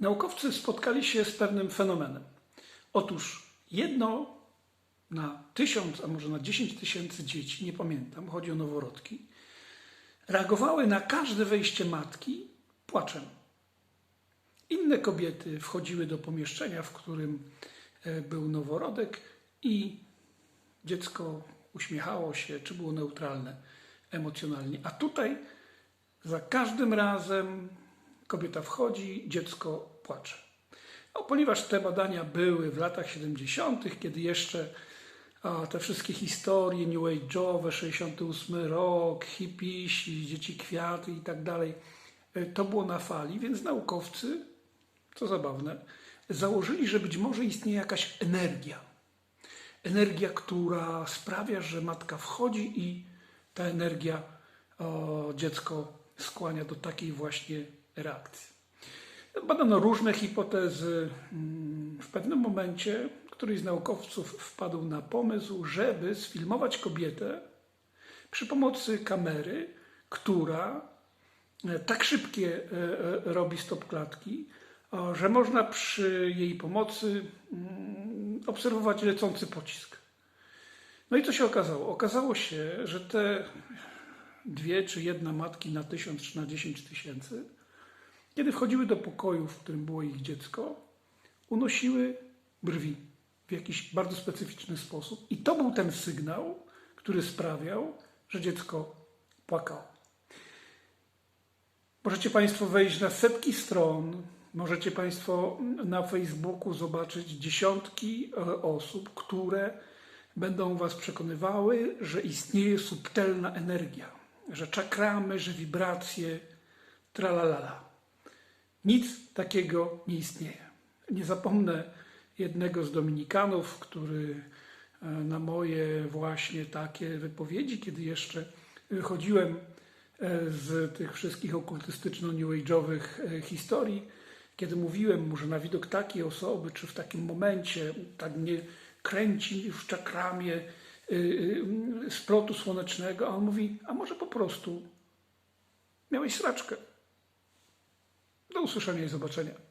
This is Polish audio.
naukowcy spotkali się z pewnym fenomenem. Otóż jedno na tysiąc, a może na dziesięć tysięcy dzieci, nie pamiętam, chodzi o noworodki, reagowały na każde wejście matki płaczem. Inne kobiety wchodziły do pomieszczenia, w którym e, był noworodek i dziecko uśmiechało się, czy było neutralne emocjonalnie. A tutaj za każdym razem kobieta wchodzi, dziecko płacze. No, ponieważ te badania były w latach 70., kiedy jeszcze a, te wszystkie historie New Age'owe, 68 rok, hipisi, dzieci kwiaty i tak dalej, e, to było na fali, więc naukowcy, co zabawne, założyli, że być może istnieje jakaś energia. Energia, która sprawia, że matka wchodzi i ta energia o, dziecko skłania do takiej właśnie reakcji. Badano różne hipotezy. Mm, W pewnym momencie któryś z naukowców wpadł na pomysł, żeby sfilmować kobietę przy pomocy kamery, która e, tak szybkie e, e, robi stopklatki, o, że można przy jej pomocy mm, obserwować lecący pocisk. No i co się okazało? Okazało się, że te dwie czy jedna matki na tysiąc czy na dziesięć tysięcy, kiedy wchodziły do pokoju, w którym było ich dziecko, unosiły brwi w jakiś bardzo specyficzny sposób. I to był ten sygnał, który sprawiał, że dziecko płakało. Możecie Państwo wejść na setki stron, możecie Państwo na Facebooku zobaczyć dziesiątki e, osób, które będą Was przekonywały, że istnieje subtelna energia, że czakramy, że wibracje, tralalala. Nic takiego nie istnieje. Nie zapomnę jednego z Dominikanów, który e, na moje właśnie takie wypowiedzi, kiedy jeszcze wychodziłem e, z tych wszystkich okultystyczno-new age'owych e, historii, kiedy mówiłem mu, że na widok takiej osoby, czy w takim momencie tak mnie kręci w czakramie splotu słonecznego, a on mówi, a może po prostu miałeś sraczkę. Do usłyszenia i zobaczenia.